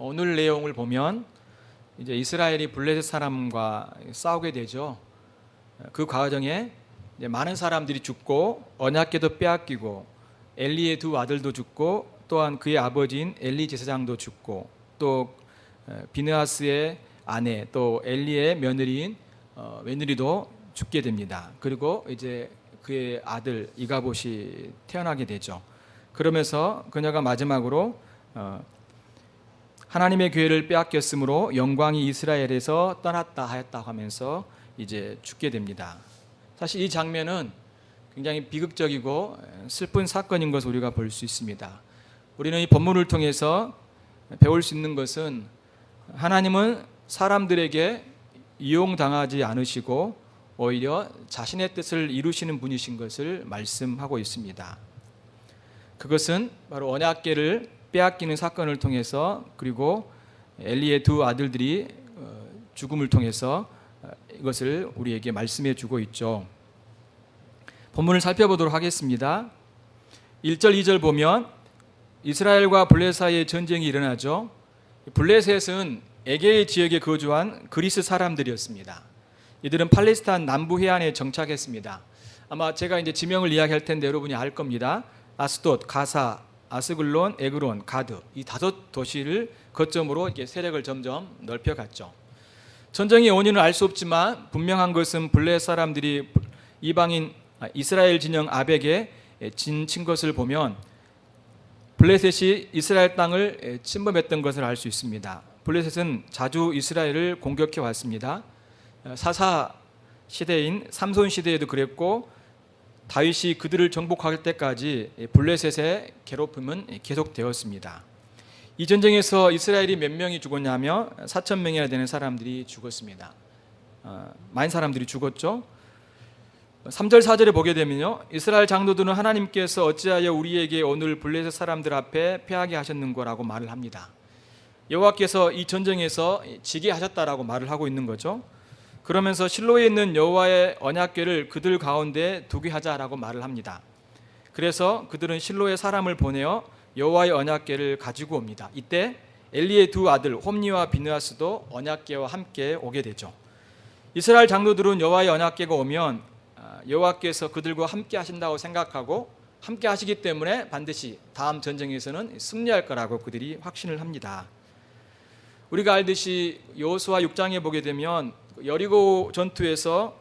오늘 내용을 보면 이제 이스라엘이 블레셋 사람과 싸우게 되죠. 그 과정에 많은 사람들이 죽고 언약궤도 빼앗기고 엘리의 두 아들도 죽고 또한 그의 아버지인 엘리 제사장도 죽고 또 에, 비느하스의 아내 또 엘리의 며느리인 어, 며느리도 죽게 됩니다. 그리고 이제 그의 아들 이가봇이 태어나게 되죠. 그러면서 그녀가 마지막으로 어, 하나님의 교회를 빼앗겼으므로 영광이 이스라엘에서 떠났다 하였다 하면서 이제 죽게 됩니다. 사실 이 장면은 굉장히 비극적이고 슬픈 사건인 것을 우리가 볼 수 있습니다. 우리는 이 본문을 통해서 배울 수 있는 것은 하나님은 사람들에게 이용당하지 않으시고 오히려 자신의 뜻을 이루시는 분이신 것을 말씀하고 있습니다. 그것은 바로 언약궤를 빼앗기는 사건을 통해서 그리고 엘리의 두 아들들이 어, 죽음을 통해서 어, 이것을 우리에게 말씀해 주고 있죠. 본문을 살펴보도록 하겠습니다. 1절 2절 보면 이스라엘과 블레셋 사이에 전쟁이 일어나죠. 블레셋은 에게의 지역에 거주한 그리스 사람들이었습니다. 이들은 팔레스타인 남부 해안에 정착했습니다. 아마 제가 이제 지명을 이야기할 텐데 여러분이 알 겁니다. 아스돗, 가사, 아스글론, 에그론, 가드 이 다섯 도시를 거점으로 이렇게 세력을 점점 넓혀갔죠. 전쟁의 원인을 알 수 없지만 분명한 것은 블레 사람들이 이방인 아, 이스라엘 진영 아벡에 진친 것을 보면 블레셋이 이스라엘 땅을 침범했던 것을 알 수 있습니다. 블레셋은 자주 이스라엘을 공격해 왔습니다. 어, 사사 시대인 삼손 시대에도 그랬고 다윗이 그들을 정복할 때까지 블레셋의 괴롭힘은 계속되었습니다. 이 전쟁에서 이스라엘이 몇 명이 죽었냐면 4천 명이나 되는 사람들이 죽었습니다. 어, 많은 사람들이 죽었죠. 3절 4절에 보게 되면요. 이스라엘 장로들은 하나님께서 어찌하여 우리에게 오늘 블레셋 사람들 앞에 패하게 하셨는거라고 말을 합니다. 여호와께서 이 전쟁에서 지게 하셨다라고 말을 하고 있는 거죠. 그러면서 실로에 있는 여호와의 언약궤를 그들 가운데 두게 하자라고 말을 합니다. 그래서 그들은 실로에 사람을 보내어 여호와의 언약궤를 가지고 옵니다. 이때 엘리의 두 아들 홈니와 비느하스도 언약궤와 함께 오게 되죠. 이스라엘 장로들은 여호와의 언약궤가 오면 아, 여호와께서 그들과 함께 하신다고 생각하고 함께 하시기 때문에 반드시 다음 전쟁에서는 승리할 거라고 그들이 확신을 합니다. 우리가 알듯이 여호수아 6장에 보게 되면 여리고 전투에서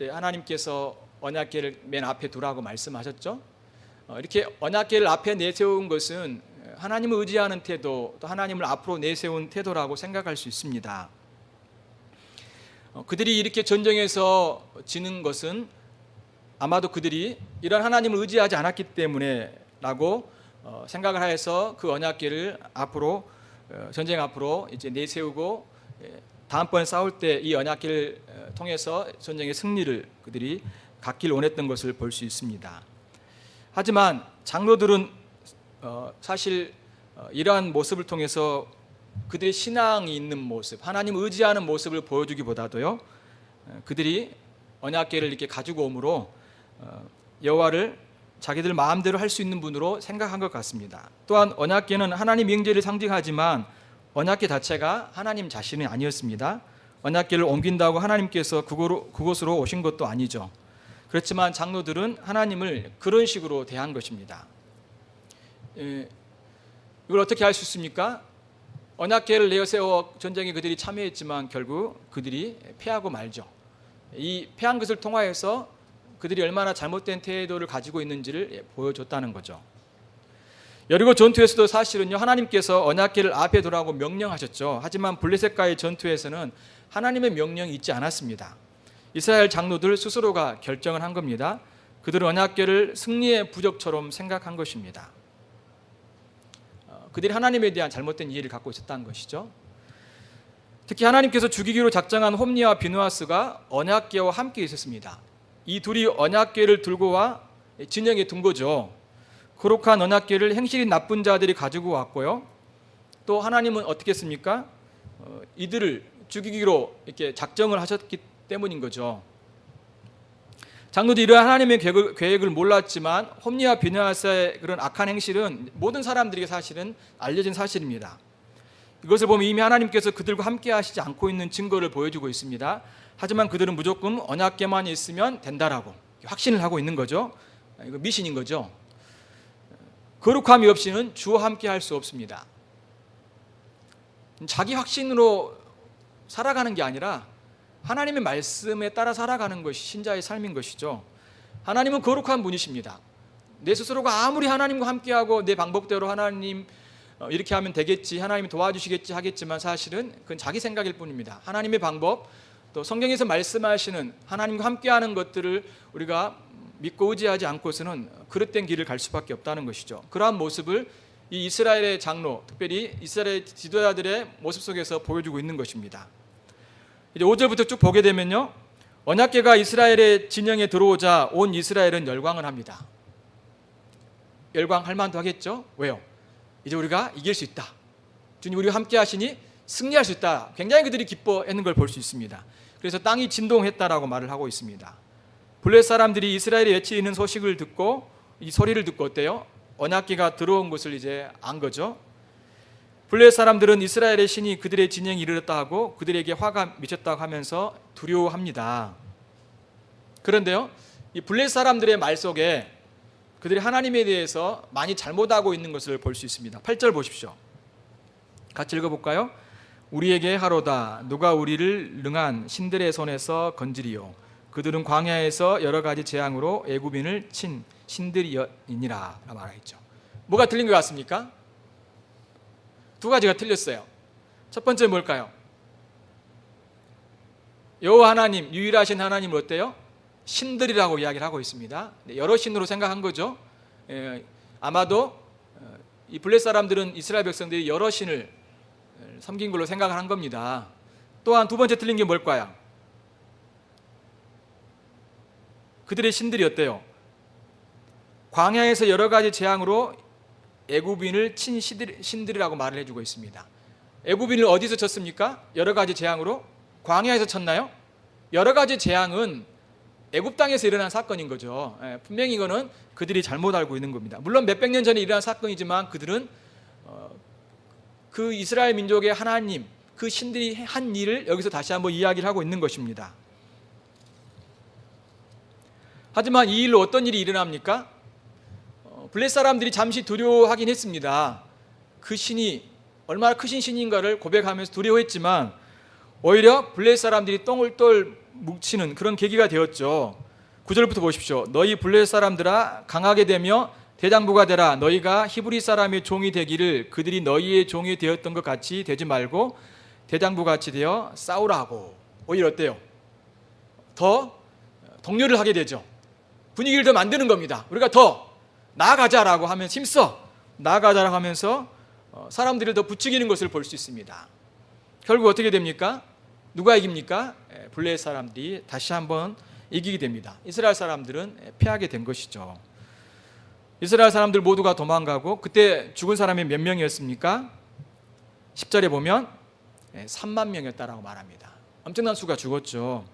하나님께서 언약궤를 맨 앞에 두라고 말씀하셨죠. 어, 이렇게 언약궤를 앞에 내세운 것은 하나님을 의지하는 태도, 또 하나님을 앞으로 내세운 태도라고 생각할 수 있습니다. 어, 그들이 이렇게 전쟁에서 지는 것은 아마도 그들이 이런 하나님을 의지하지 않았기 때문에라고 어, 생각을 하여서 그 언약궤를 앞으로 전쟁 앞으로 이제 내세우고 예, 다음번에 싸울 때 이 언약궤를 통해서 전쟁의 승리를 그들이 갖길 원했던 것을 볼 수 있습니다. 하지만 장로들은 어, 사실 어, 이러한 모습을 통해서 그들의 신앙이 있는 모습, 하나님 의지하는 모습을 보여주기보다도요, 그들이 언약궤를 이렇게 가지고 오므로 어, 여호와를 자기들 마음대로 할 수 있는 분으로 생각한 것 같습니다. 또한 언약궤는 하나님 명제를 상징하지만 언약궤 자체가 하나님 자신이 아니었습니다. 언약궤를 옮긴다고 하나님께서 그곳으로, 오신 것도 아니죠. 그렇지만 장로들은 하나님을 그런 식으로 대한 것입니다. 예, 이걸 어떻게 할 수 있습니까? 언약궤를 내어세워 전쟁에 그들이 참여했지만 결국 그들이 패하고 말죠. 이 패한 것을 통하여서 그들이 얼마나 잘못된 태도를 가지고 있는지를 보여줬다는 거죠. 여리고 전투에서도 사실은요 하나님께서 언약궤를 앞에 두라고 명령하셨죠. 하지만 블레셋과의 전투에서는 하나님의 명령이 있지 않았습니다. 이스라엘 장로들 스스로가 결정을 한 겁니다. 그들은 언약궤를 승리의 부적처럼 생각한 것입니다. 어, 그들이 하나님에 대한 잘못된 이해를 갖고 있었다는 것이죠. 특히 하나님께서 죽이기로 작정한 홈니와 비누아스가 언약궤와 함께 있었습니다. 이 둘이 언약궤를 들고 와 진영에 둔 거죠. 거룩한 언약궤를 행실이 나쁜 자들이 가지고 왔고요. 또 하나님은 어떻게 했습니까? 어, 이들을 죽이기로 이렇게 작정을 하셨기 때문인 거죠. 장로들이 이러한 하나님의 계획을, 계획을 몰랐지만 홈리와 비느하스의 그런 악한 행실은 모든 사람들에게 사실은 알려진 사실입니다. 이것을 보면 이미 하나님께서 그들과 함께 하시지 않고 있는 증거를 보여주고 있습니다. 하지만 그들은 무조건 언약계만 있으면 된다라고 확신을 하고 있는 거죠. 이거 미신인 거죠. 거룩함이 없이는 주와 함께 할 수 없습니다. 자기 확신으로 살아가는 게 아니라 하나님의 말씀에 따라 살아가는 것이 신자의 삶인 것이죠. 하나님은 거룩한 분이십니다. 내 스스로가 아무리 하나님과 함께하고 내 방법대로 하나님 어, 이렇게 하면 되겠지, 하나님이 도와주시겠지 하겠지만 사실은 그건 자기 생각일 뿐입니다. 하나님의 방법, 또 성경에서 말씀하시는 하나님과 함께하는 것들을 우리가 믿고 의지하지 않고서는 그릇된 길을 갈 수밖에 없다는 것이죠. 그러한 모습을 이 이스라엘의 장로, 특별히 이스라엘 지도자들의 모습 속에서 보여주고 있는 것입니다. 이제 5절부터 쭉 보게 되면요. 언약궤가 이스라엘의 진영에 들어오자 온 이스라엘은 열광을 합니다. 열광할 만도 하겠죠? 왜요? 이제 우리가 이길 수 있다. 주님 우리와 함께 하시니 승리할 수 있다. 굉장히 그들이 기뻐했는 걸 볼 수 있습니다. 그래서 땅이 진동했다라고 말을 하고 있습니다. 블레 사람들이 이스라엘이 외치는 소식을 듣고 이 소리를 듣고 어때요? 언약궤가 들어온 것을 이제 안 거죠. 블레 사람들은 이스라엘의 신이 그들의 진영에 이르렀다 하고 그들에게 화가 미쳤다고 하면서 두려워합니다. 그런데요, 이 블레 사람들의 말 속에 그들이 하나님에 대해서 많이 잘못하고 있는 것을 볼 수 있습니다. 8절 보십시오. 같이 읽어볼까요? 우리에게 하로다 누가 우리를 능한 신들의 손에서 건지리요 그들은 광야에서 여러 가지 재앙으로 애굽인을 친 신들이니라 말하겠죠. 뭐가 틀린 것 같습니까? 두 가지가 틀렸어요. 첫 번째 뭘까요? 여호와 하나님 유일하신 하나님 어때요? 신들이라고 이야기를 하고 있습니다. 네, 여러 신으로 생각한 거죠. 예, 아마도 어, 이 블레 사람들은 이스라엘 백성들이 여러 신을 어, 섬긴 걸로 생각을 한 겁니다. 또한 두 번째 틀린 게 뭘까요? 그들의 신들이 어때요? 광야에서 여러 가지 재앙으로 애굽인을 친 신들이라고 말을 해주고 있습니다. 애굽인을 어디서 쳤습니까? 여러 가지 재앙으로 광야에서 쳤나요? 여러 가지 재앙은 애굽 땅에서 일어난 사건인 거죠. 예, 분명히 이거는 그들이 잘못 알고 있는 겁니다. 물론 몇백 년 전에 일어난 사건이지만 그들은 어, 그 이스라엘 민족의 하나님, 그 신들이 한 일을 여기서 다시 한번 이야기를 하고 있는 것입니다. 하지만 이 일로 어떤 일이 일어납니까? 어, 블레 사람들이 잠시 두려워하긴 했습니다. 그 신이 얼마나 크신 신인가를 고백하면서 두려워했지만 오히려 블레 사람들이 똥을 똘 뭉치는 그런 계기가 되었죠. 구절부터 보십시오. 너희 블레 사람들아 강하게 되며 대장부가 되라. 너희가 히브리 사람의 종이 되기를 그들이 너희의 종이 되었던 것 같이 되지 말고 대장부 같이 되어 싸우라고. 오히려 어때요? 더 동료를 하게 되죠. 분위기를 더 만드는 겁니다. 우리가 더 나아가자라고 하면 힘써 나아가자라고 하면서 어, 사람들을 더 부추기는 것을 볼 수 있습니다. 결국 어떻게 됩니까? 누가 이깁니까? 블레 사람들이 다시 한번 이기게 됩니다. 이스라엘 사람들은 패하게 된 것이죠. 이스라엘 사람들 모두가 도망가고 그때 죽은 사람이 몇 명이었습니까? 10절에 보면 3만 명이었다라고 말합니다. 엄청난 수가 죽었죠.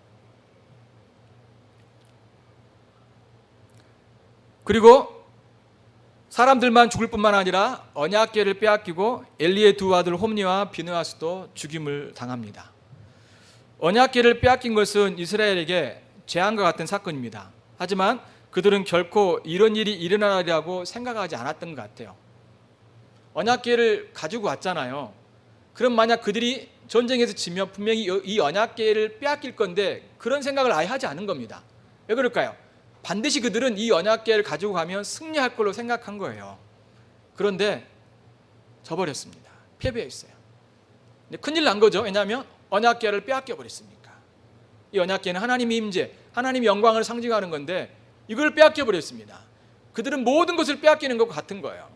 그리고 사람들만 죽을 뿐만 아니라 언약궤를 빼앗기고 엘리의 두 아들 홈니와 비느하스도 죽임을 당합니다. 언약궤를 빼앗긴 것은 이스라엘에게 재앙과 같은 사건입니다. 하지만 그들은 결코 이런 일이 일어나리라고 생각하지 않았던 것 같아요. 언약궤를 가지고 왔잖아요. 그럼 만약 그들이 전쟁에서 지면 분명히 이 언약궤를 빼앗길 건데 그런 생각을 아예 하지 않은 겁니다. 왜 그럴까요? 반드시 그들은 이 언약궤를 가지고 가면 승리할 걸로 생각한 거예요. 그런데 져버렸습니다. 패배했어요. 큰일 난 거죠. 왜냐하면 언약궤를 빼앗겨 버렸으니까. 이 언약궤는 하나님의 임재, 하나님의 영광을 상징하는 건데 이걸 빼앗겨 버렸습니다. 그들은 모든 것을 빼앗기는 것 같은 거예요.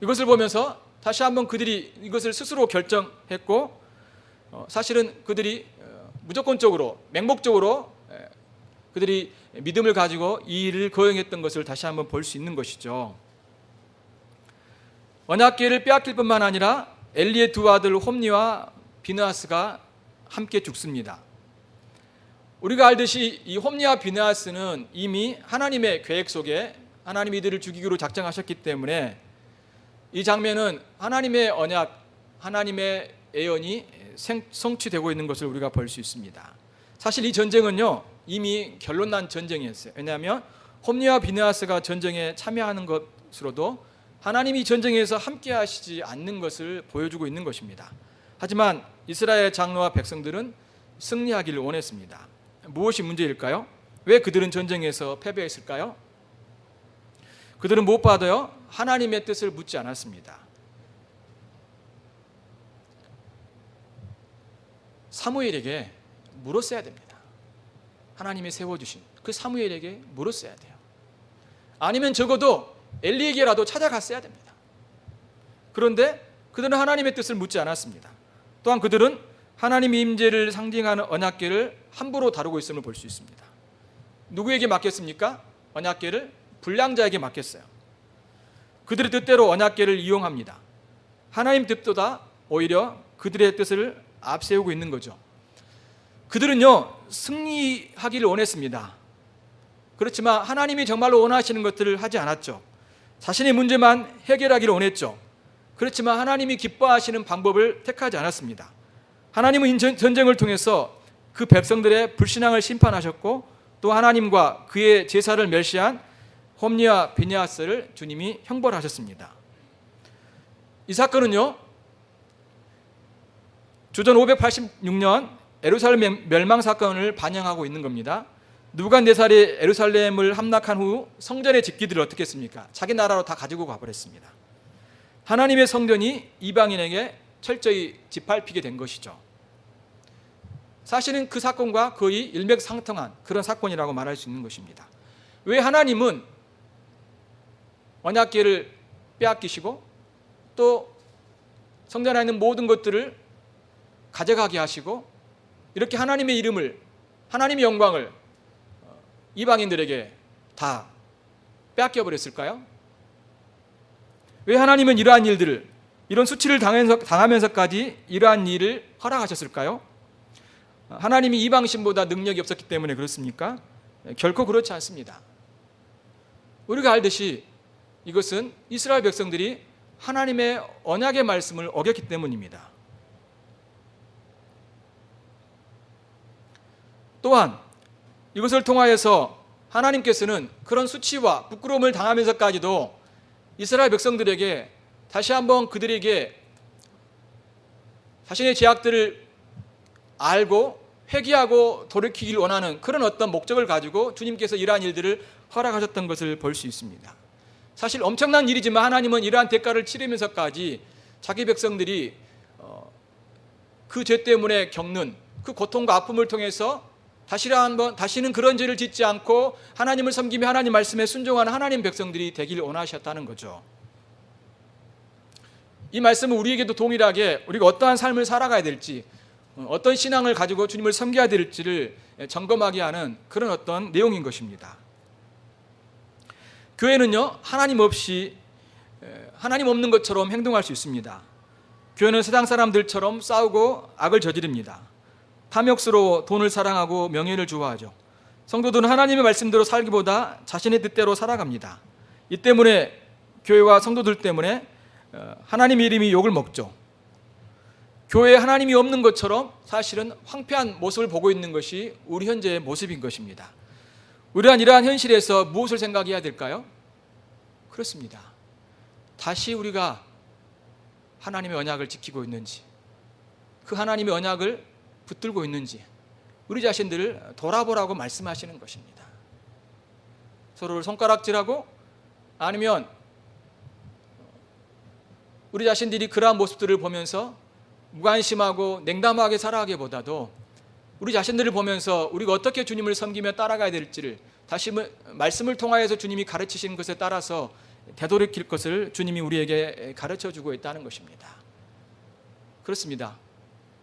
이것을 보면서 다시 한번 그들이 이것을 스스로 결정했고 어, 사실은 그들이 어, 무조건적으로 맹목적으로 그들이 믿음을 가지고 이 일을 거행했던 것을 다시 한번 볼 수 있는 것이죠. 언약궤를 빼앗길 뿐만 아니라 엘리의 두 아들 홈니와 비느하스가 함께 죽습니다. 우리가 알듯이 이 홈니와 비느하스는 이미 하나님의 계획 속에 하나님이 이들을 죽이기로 작정하셨기 때문에 이 장면은 하나님의 언약, 하나님의 예언이 생- 성취되고 있는 것을 우리가 볼 수 있습니다. 사실 이 전쟁은요 이미 결론 난 전쟁이었어요. 왜냐하면 홈리와 비네아스가 전쟁에 참여하는 것으로도 하나님이 전쟁에서 함께 하시지 않는 것을 보여주고 있는 것입니다. 하지만 이스라엘 장로와 백성들은 승리하기를 원했습니다. 무엇이 문제일까요? 왜 그들은 전쟁에서 패배했을까요? 그들은 무엇보다도요 하나님의 뜻을 묻지 않았습니다. 사무엘에게 물었어야 됩니다. 하나님이 세워주신 그 사무엘에게 물었어야 돼요. 아니면 적어도 엘리에게라도 찾아갔어야 됩니다. 그런데 그들은 하나님의 뜻을 묻지 않았습니다. 또한 그들은 하나님의 임재를 상징하는 언약궤를 함부로 다루고 있음을 볼 수 있습니다. 누구에게 맡겼습니까? 언약궤를 불량자에게 맡겼어요. 그들의 뜻대로 언약궤를 이용합니다. 하나님 뜻보다 오히려 그들의 뜻을 앞세우고 있는 거죠. 그들은요 승리하기를 원했습니다. 그렇지만 하나님이 정말로 원하시는 것들을 하지 않았죠. 자신의 문제만 해결하기를 원했죠. 그렇지만 하나님이 기뻐하시는 방법을 택하지 않았습니다. 하나님은 전쟁을 통해서 그 백성들의 불신앙을 심판하셨고 또 하나님과 그의 제사를 멸시한 홈리와 비니아스를 주님이 형벌하셨습니다. 이 사건은요 주전 586년 에루살렘 멸망 사건을 반영하고 있는 겁니다. 누간네살이 에루살렘을 함락한 후 성전의 집기들을 어떻게 했습니까? 자기 나라로 다 가지고 가버렸습니다. 하나님의 성전이 이방인에게 철저히 짓밟히게 된 것이죠. 사실은 그 사건과 거의 일맥상통한 그런 사건이라고 말할 수 있는 것입니다. 왜 하나님은 언약궤를 빼앗기시고 또 성전 안에 있는 모든 것들을 가져가게 하시고 이렇게 하나님의 이름을 하나님의 영광을 어, 이방인들에게 다 빼앗겨 버렸을까요? 왜 하나님은 이러한 일들을 이런 수치를 당하면서, 당하면서까지 이러한 일을 허락하셨을까요? 어, 하나님이 이방 신보다 능력이 없었기 때문에 그렇습니까? 결코 그렇지 않습니다. 우리가 알듯이 이것은 이스라엘 백성들이 하나님의 언약의 말씀을 어겼기 때문입니다. 또한 이것을 통하여서 하나님께서는 그런 수치와 부끄러움을 당하면서까지도 이스라엘 백성들에게 다시 한번 그들에게 자신의 죄악들을 알고 회개하고 돌이키길 원하는 그런 어떤 목적을 가지고 주님께서 이러한 일들을 허락하셨던 것을 볼 수 있습니다. 사실 엄청난 일이지만 하나님은 이러한 대가를 치르면서까지 자기 백성들이 어, 그죄 때문에 겪는 그 고통과 아픔을 통해서 다시 한번 다시는 그런 죄를 짓지 않고 하나님을 섬기며 하나님 말씀에 순종하는 하나님 백성들이 되기를 원하셨다는 거죠. 이 말씀은 우리에게도 동일하게 우리가 어떠한 삶을 살아가야 될지 어, 어떤 신앙을 가지고 주님을 섬겨야 될지를 점검하게 하는 그런 어떤 내용인 것입니다. 교회는요 하나님 없이 하나님 없는 것처럼 행동할 수 있습니다. 교회는 세상 사람들처럼 싸우고 악을 저지릅니다. 탐욕스러워 돈을 사랑하고 명예를 좋아하죠. 성도들은 하나님의 말씀대로 살기보다 자신의 뜻대로 살아갑니다. 이 때문에 교회와 성도들 때문에 어, 하나님의 이름이 욕을 먹죠. 교회에 하나님이 없는 것처럼 사실은 황폐한 모습을 보고 있는 것이 우리 현재의 모습인 것입니다. 우리는 이러한 현실에서 무엇을 생각해야 될까요? 그렇습니다. 다시 우리가 하나님의 언약을 지키고 있는지, 그 하나님의 언약을 붙들고 있는지, 우리 자신들을 돌아보라고 말씀하시는 것입니다. 서로를 손가락질하고 아니면 우리 자신들이 그러한 모습들을 보면서 무관심하고 냉담하게 살아가기보다도 우리 자신들을 보면서 우리가 어떻게 주님을 섬기며 따라가야 될지를 다시 말씀을 통하여서 주님이 가르치신 것에 따라서 되돌이킬 것을 주님이 우리에게 가르쳐 주고 있다는 것입니다. 그렇습니다.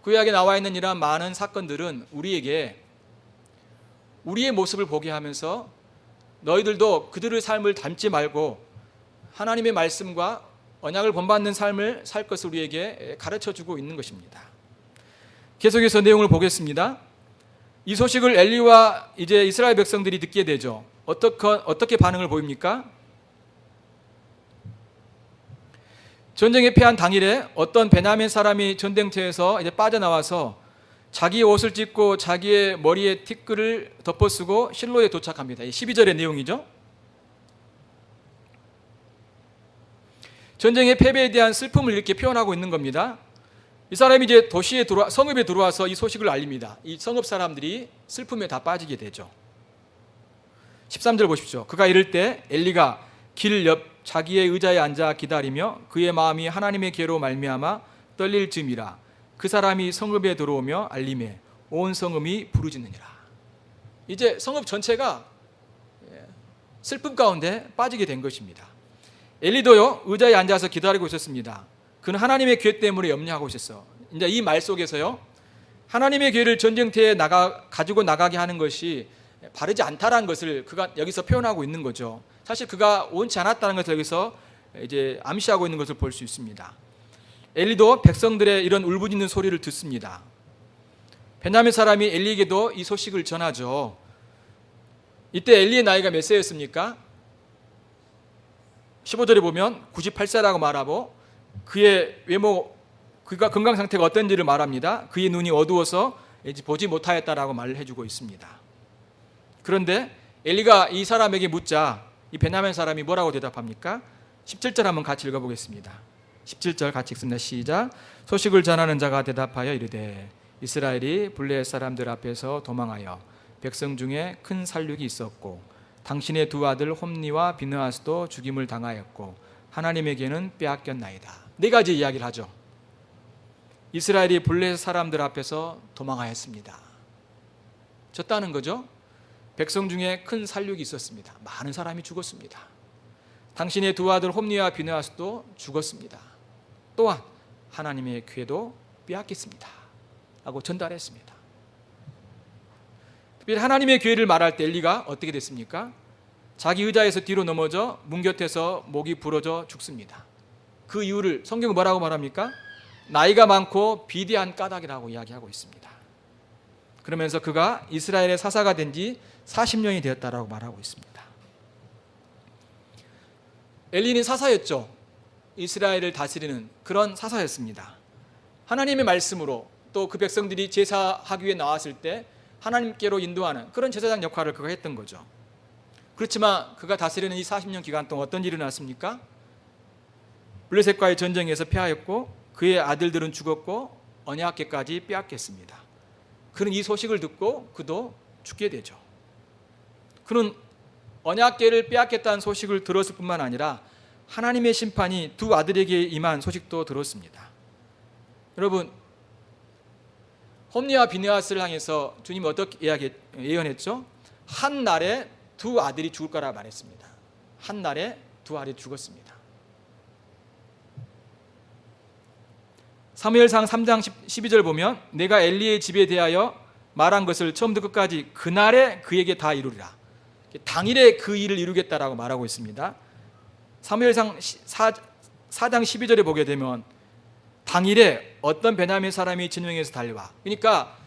구약에 나와 있는 이러한 많은 사건들은 우리에게 우리의 모습을 보게 하면서 너희들도 그들의 삶을 닮지 말고 하나님의 말씀과 언약을 본받는 삶을 살 것을 우리에게 가르쳐 주고 있는 것입니다. 계속해서 내용을 보겠습니다. 이 소식을 엘리와 이제 이스라엘 백성들이 듣게 되죠. 어떻게 어떻게 반응을 보입니까? 전쟁에 패한 당일에 어떤 베냐민 사람이 전쟁터에서 이제 빠져나와서 자기의 옷을 찢고 자기의 머리에 티끌을 덮어쓰고 실로에 도착합니다. 이 12절의 내용이죠. 전쟁의 패배에 대한 슬픔을 이렇게 표현하고 있는 겁니다. 이 사람이 이제 도시에 들어와 성읍에 들어와서 이 소식을 알립니다. 이 성읍 사람들이 슬픔에 다 빠지게 되죠. 13절 보십시오. 그가 이럴 때 엘리가 길 옆 자기의 의자에 앉아 기다리며 그의 마음이 하나님의 계로 말미암아 떨릴 즈음이라 그 사람이 성읍에 들어오며 알림에 온 성읍이 부르짖느니라. 이제 성읍 전체가 예, 슬픔 가운데 빠지게 된 것입니다. 엘리도요 의자에 앉아서 기다리고 있었습니다. 그는 하나님의 괴 때문에 염려하고 있었어. 이제 이 말 속에서요 하나님의 괴를 전쟁터에 나가 가지고 나가게 하는 것이 바르지 않다라는 것을 그가 여기서 표현하고 있는 거죠. 사실 그가 옳지 않았다는 것을 여기서 이제 암시하고 있는 것을 볼 수 있습니다. 엘리도 백성들의 이런 울부짖는 소리를 듣습니다. 베냐민 사람이 엘리에게도 이 소식을 전하죠. 이때 엘리의 나이가 몇 세였습니까? 15절에 보면 98세라고 말하고 그의 외모 그가 건강 상태가 어떤지를 말합니다. 그의 눈이 어두워서 이제 보지 못하였다라고 말을 해주고 있습니다. 그런데 엘리가 이 사람에게 묻자 이 베냐민 사람이 뭐라고 대답합니까? 17절 한번 같이 읽어보겠습니다. 17절 같이 읽습니다. 시작. 소식을 전하는 자가 대답하여 이르되 이스라엘이 블레 사람들 앞에서 도망하여 백성 중에 큰 살육이 있었고 당신의 두 아들 홈니와 비느하스도 죽임을 당하였고 하나님에게는 빼앗겼나이다. 네 가지 이야기를 하죠. 이스라엘이 블레 사람들 앞에서 도망하였습니다. 졌다는 거죠. 백성 중에 큰 살육이 있었습니다. 많은 사람이 죽었습니다. 당신의 두 아들 홈니와 비느하스도 죽었습니다. 또한 하나님의 괴도 빼앗겼습니다. 하고 전달했습니다. 특별히 하나님의 괴를 말할 때 엘리가 어떻게 됐습니까? 자기 의자에서 뒤로 넘어져 문 곁에서 목이 부러져 죽습니다. 그 이유를 성경은 뭐라고 말합니까? 나이가 많고 비대한 까닭이라고 이야기하고 있습니다. 그러면서 그가 이스라엘의 사사가 된 지 40년이 되었다라고 말하고 있습니다. 엘리는 사사였죠. 이스라엘을 다스리는 그런 사사였습니다. 하나님의 말씀으로 또 그 백성들이 제사하기 위해 나왔을 때 하나님께로 인도하는 그런 제사장 역할을 그가 했던 거죠. 그렇지만 그가 다스리는 이 40년 기간 동안 어떤 일이 일어났습니까? 블레셋과의 전쟁에서 패하였고 그의 아들들은 죽었고 언약계까지 빼앗겼습니다. 그는 이 소식을 듣고 그도 죽게 되죠. 그는 언약계를 빼앗겼다는 소식을 들었을 뿐만 아니라 하나님의 심판이 두 아들에게 임한 소식도 들었습니다. 여러분 홈리와 비네아스를 향해서 주님이 어떻게 예언했죠? 한 날에 두 아들이 죽을 거라 말했습니다. 한 날에 두 아들이 죽었습니다. 사무엘상 3장 12절 보면 내가 엘리의 집에 대하여 말한 것을 처음부터 끝까지 그날에 그에게 다 이루리라. 당일에 그 일을 이루겠다라고 말하고 있습니다. 사무엘상 4, 장 12절에 보게 되면 당일에 어떤 베냐민 사람이 진영에서 달려와. 그러니까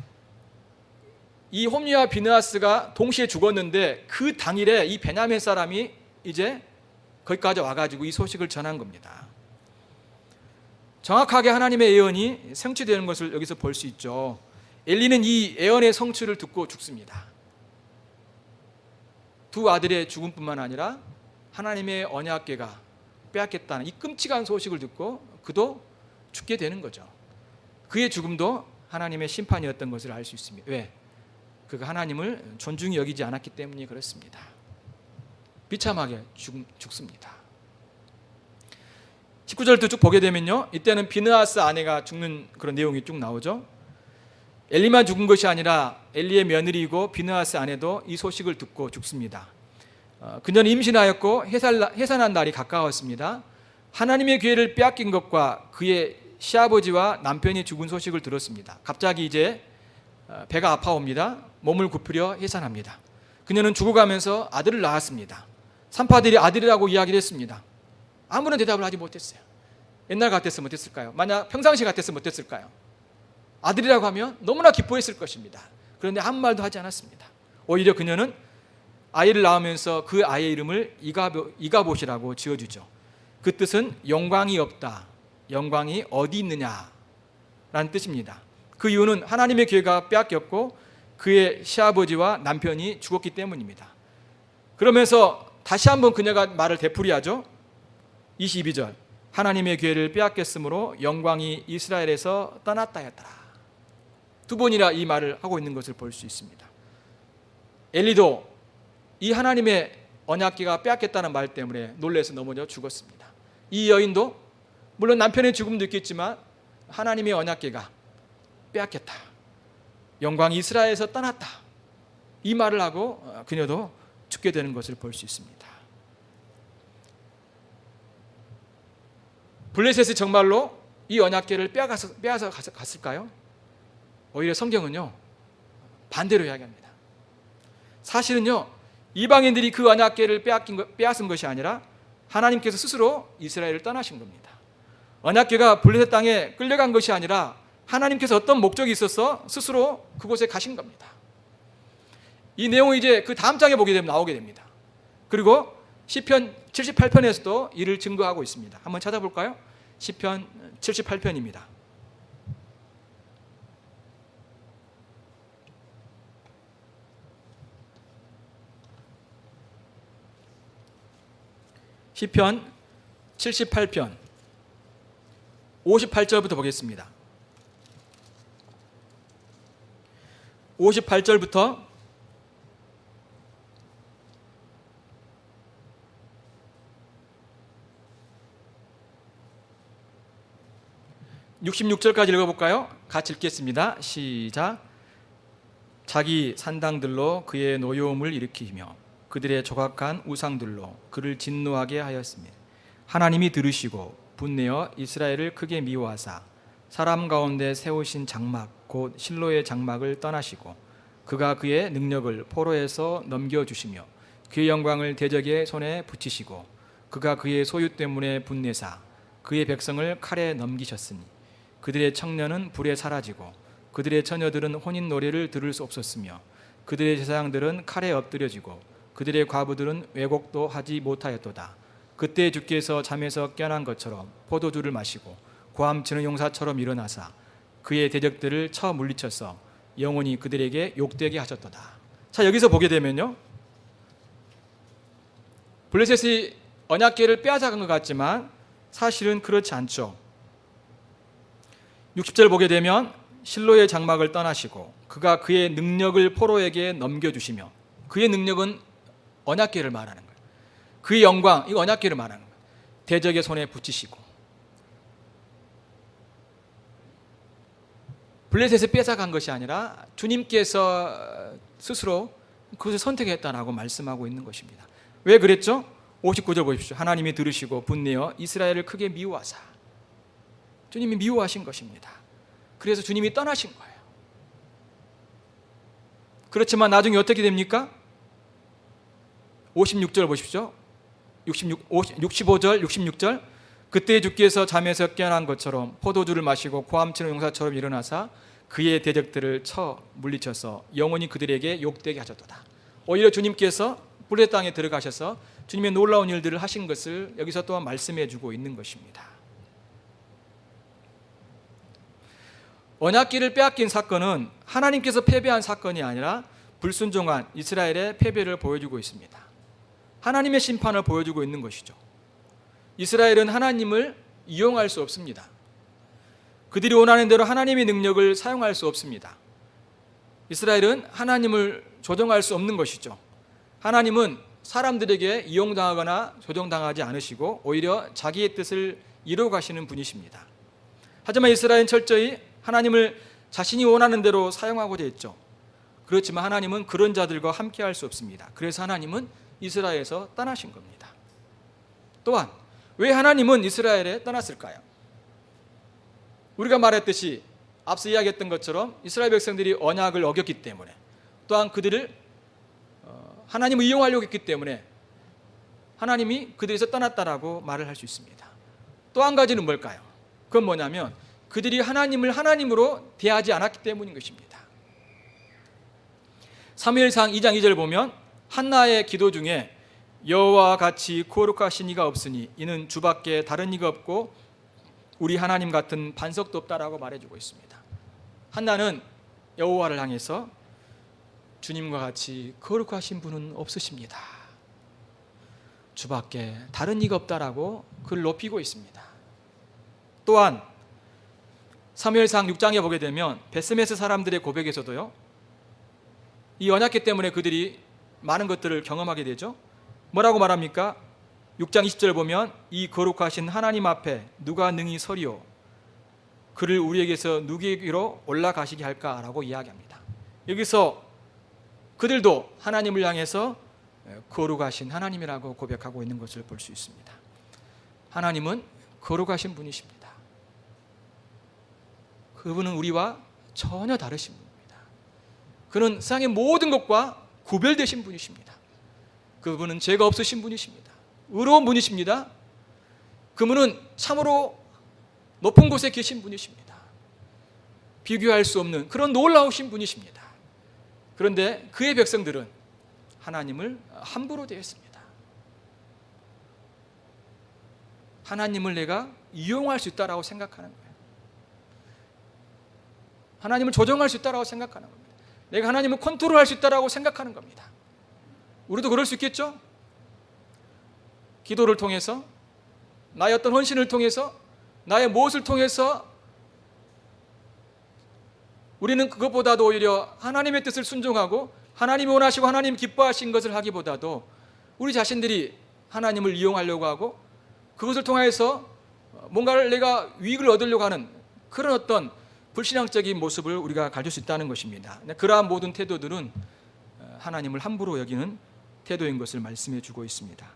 이 홈리와 비느하스가 동시에 죽었는데 그 당일에 이 베냐민 사람이 이제 거기까지 와가지고 이 소식을 전한 겁니다. 정확하게 하나님의 예언이 성취되는 것을 여기서 볼 수 있죠. 엘리는 이 예언의 성취를 듣고 죽습니다. 두 아들의 죽음뿐만 아니라 하나님의 언약궤가 빼앗겼다는 이 끔찍한 소식을 듣고 그도 죽게 되는 거죠. 그의 죽음도 하나님의 심판이었던 것을 알 수 있습니다. 왜? 그가 하나님을 존중히 여기지 않았기 때문이 그렇습니다. 비참하게 죽, 죽습니다. 19절도 쭉 보게 되면요. 이때는 비느하스 아내가 죽는 그런 내용이 쭉 나오죠. 엘리만 죽은 것이 아니라 엘리의 며느리이고 비느하스 아내도 이 소식을 듣고 죽습니다. 어, 그녀는 임신하였고 해산한 날이 가까웠습니다. 하나님의 기회를 빼앗긴 것과 그의 시아버지와 남편이 죽은 소식을 들었습니다. 갑자기 이제 어, 배가 아파옵니다. 몸을 굽히려 해산합니다. 그녀는 죽어가면서 아들을 낳았습니다. 산파들이 아들이라고 이야기를 했습니다. 아무런 대답을 하지 못했어요. 옛날 같았으면 어땠을까요? 만약 평상시 같았으면 어땠을까요? 아들이라고 하면 너무나 기뻐했을 것입니다. 그런데 아무 말도 하지 않았습니다. 오히려 그녀는 아이를 낳으면서 그 아이의 이름을 이가보, 이가봇이라고 지어주죠. 그 뜻은 영광이 없다, 영광이 어디 있느냐 라는 뜻입니다. 그 이유는 하나님의 교회가 빼앗겼고 그의 시아버지와 남편이 죽었기 때문입니다. 그러면서 다시 한번 그녀가 말을 되풀이하죠. 22절. 하나님의 교회를 빼앗겼으므로 영광이 이스라엘에서 떠났다 했더라. 두 번이나 이 말을 하고 있는 것을 볼 수 있습니다. 엘리도 이 하나님의 언약궤가 빼앗겼다는 말 때문에 놀래서 넘어져 죽었습니다. 이 여인도 물론 남편의 죽음도 있겠지만 하나님의 언약궤가 빼앗겼다. 영광이 이스라엘에서 떠났다. 이 말을 하고 어, 그녀도 죽게 되는 것을 볼 수 있습니다. 블레셋이 정말로 이 언약궤를 빼앗아서, 빼앗아 갔을까요? 오히려 성경은요 반대로 이야기합니다. 사실은요 이방인들이 그 언약궤를 빼앗긴 것, 빼앗은 것이 아니라 하나님께서 스스로 이스라엘을 떠나신 겁니다. 언약궤가 블레셋 땅에 끌려간 것이 아니라 하나님께서 어떤 목적이 있어서 스스로 그곳에 가신 겁니다. 이 내용이 이제 그 다음 장에 보게 되면 나오게 됩니다. 그리고 시편 78편에서도 이를 증거하고 있습니다. 한번 찾아볼까요? 시편 78편입니다. 시편 78편 58절부터 보겠습니다. 58절부터 66절까지 읽어볼까요? 같이 읽겠습니다. 시작. 자기 산당들로 그의 노여움을 일으키며 그들의 조각한 우상들로 그를 진노하게 하였습니다. 하나님이 들으시고 분내어 이스라엘을 크게 미워하사 사람 가운데 세우신 장막 곧 실로의 장막을 떠나시고 그가 그의 능력을 포로에서 넘겨 주시며 그의 영광을 대적의 손에 붙이시고 그가 그의 소유 때문에 분내사 그의 백성을 칼에 넘기셨으니 그들의 청년은 불에 사라지고 그들의 처녀들은 혼인 노래를 들을 수 없었으며 그들의 제사장들은 칼에 엎드려지고 그들의 과부들은 왜곡도 하지 못하였도다. 그때 주께서 잠에서 깨어난 것처럼 포도주를 마시고 고함치는 용사처럼 일어나사 그의 대적들을 쳐 물리쳐서 영원히 그들에게 욕되게 하셨도다. 자 여기서 보게 되면요, 블레셋이 언약궤를 빼앗아간 것 같지만 사실은 그렇지 않죠. 60절 보게 되면 실로의 장막을 떠나시고 그가 그의 능력을 포로에게 넘겨주시며 그의 능력은 언약궤를 말하는 거예요. 그의 영광, 이 언약궤를 말하는 거예요. 대적의 손에 붙이시고 블레셋에 뺏어간 것이 아니라 주님께서 스스로 그것을 선택했다라고 말씀하고 있는 것입니다. 왜 그랬죠? 59절 보십시오. 하나님이 들으시고 분내어 이스라엘을 크게 미워하사 주님이 미워하신 것입니다. 그래서 주님이 떠나신 거예요. 그렇지만 나중에 어떻게 됩니까? 56절 보십시오. 66, 50, 65절, 66절. 그때 주께서 잠에서 깨어난 것처럼 포도주를 마시고 고함치는 용사처럼 일어나사 그의 대적들을 쳐 물리쳐서 영원히 그들에게 욕되게 하셨도다. 오히려 주님께서 불의 땅에 들어가셔서 주님의 놀라운 일들을 하신 것을 여기서 또한 말씀해 주고 있는 것입니다. 언약기를 빼앗긴 사건은 하나님께서 패배한 사건이 아니라 불순종한 이스라엘의 패배를 보여주고 있습니다. 하나님의 심판을 보여주고 있는 것이죠. 이스라엘은 하나님을 이용할 수 없습니다. 그들이 원하는 대로 하나님의 능력을 사용할 수 없습니다. 이스라엘은 하나님을 조정할 수 없는 것이죠. 하나님은 사람들에게 이용당하거나 조정당하지 않으시고 오히려 자기의 뜻을 이루어 가시는 분이십니다. 하지만 이스라엘은 철저히 하나님을 자신이 원하는 대로 사용하고자 했죠. 그렇지만 하나님은 그런 자들과 함께 할 수 없습니다. 그래서 하나님은 이스라엘에서 떠나신 겁니다. 또한 왜 하나님은 이스라엘에 떠났을까요? 우리가 말했듯이 앞서 이야기했던 것처럼 이스라엘 백성들이 언약을 어겼기 때문에 또한 그들을 어, 하나님을 이용하려고 했기 때문에 하나님이 그들에서 떠났다라고 말을 할 수 있습니다. 또 한 가지는 뭘까요? 그건 뭐냐면 그들이 하나님을 하나님으로 대하지 않았기 때문인 것입니다. 사무엘상 2장 2절 보면 한나의 기도 중에 여호와 같이 거룩하신 이가 없으니 이는 주밖에 다른 이가 없고 우리 하나님 같은 반석도 없다라고 말해주고 있습니다. 한나는 여호와를 향해서 주님과 같이 거룩하신 분은 없으십니다. 주밖에 다른 이가 없다라고 그를 높이고 있습니다. 또한 사무엘상 6장에 보게 되면 베스메스 사람들의 고백에서도요. 이 언약계 때문에 그들이 많은 것들을 경험하게 되죠. 뭐라고 말합니까? 6장 20절 보면 이 거룩하신 하나님 앞에 누가 능히 서리오 그를 우리에게서 누구에게로 올라가시게 할까라고 이야기합니다. 여기서 그들도 하나님을 향해서 거룩하신 하나님이라고 고백하고 있는 것을 볼 수 있습니다. 하나님은 거룩하신 분이십니다. 그분은 우리와 전혀 다르신 분입니다. 그는 세상의 모든 것과 구별되신 분이십니다. 그분은 죄가 없으신 분이십니다. 의로운 분이십니다. 그분은 참으로 높은 곳에 계신 분이십니다. 비교할 수 없는 그런 놀라우신 분이십니다. 그런데 그의 백성들은 하나님을 함부로 대했습니다. 하나님을 내가 이용할 수 있다라고 생각하는 거예요. 하나님을 조정할 수 있다라고 생각하는 겁니다. 내가 하나님을 컨트롤할 수 있다라고 생각하는 겁니다. 우리도 그럴 수 있겠죠? 기도를 통해서 나의 어떤 헌신을 통해서 나의 무엇을 통해서 우리는 그것보다도 오히려 하나님의 뜻을 순종하고 하나님이 원하시고 하나님 기뻐하신 것을 하기보다도 우리 자신들이 하나님을 이용하려고 하고 그것을 통해서 뭔가를 내가 유익을 얻으려고 하는 그런 어떤 불신앙적인 모습을 우리가 가질 수 있다는 것입니다. 그러한 모든 태도들은 하나님을 함부로 여기는 태도인 것을 말씀해 주고 있습니다.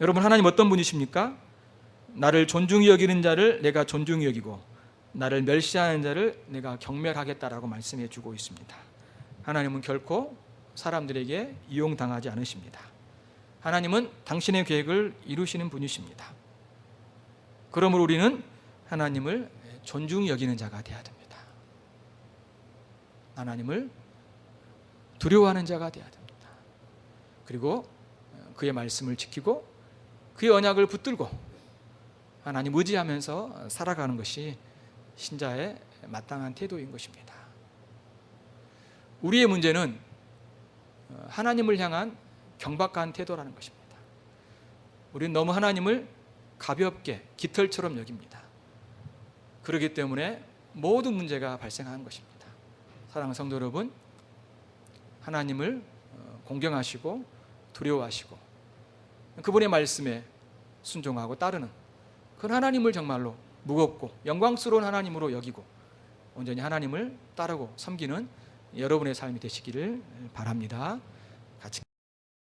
여러분 하나님 어떤 분이십니까? 나를 존중히 여기는 자를 내가 존중히 여기고 나를 멸시하는 자를 내가 경멸하겠다라고 말씀해 주고 있습니다. 하나님은 결코 사람들에게 이용당하지 않으십니다. 하나님은 당신의 계획을 이루시는 분이십니다. 그러므로 우리는 하나님을 존중히 여기는 자가 되어야 됩니다. 하나님을 두려워하는 자가 되어야 됩니다. 그리고 그의 말씀을 지키고 그의 언약을 붙들고 하나님 의지하면서 살아가는 것이 신자의 마땅한 태도인 것입니다. 우리의 문제는 하나님을 향한 경박한 태도라는 것입니다. 우리는 너무 하나님을 가볍게 깃털처럼 여깁니다. 그렇기 때문에 모든 문제가 발생하는 것입니다. 사랑하는 성도 여러분, 하나님을 공경하시고 두려워하시고 그분의 말씀에 순종하고 따르는 그 하나님을 정말로 무겁고 영광스러운 하나님으로 여기고 온전히 하나님을 따르고 섬기는 여러분의 삶이 되시기를 바랍니다.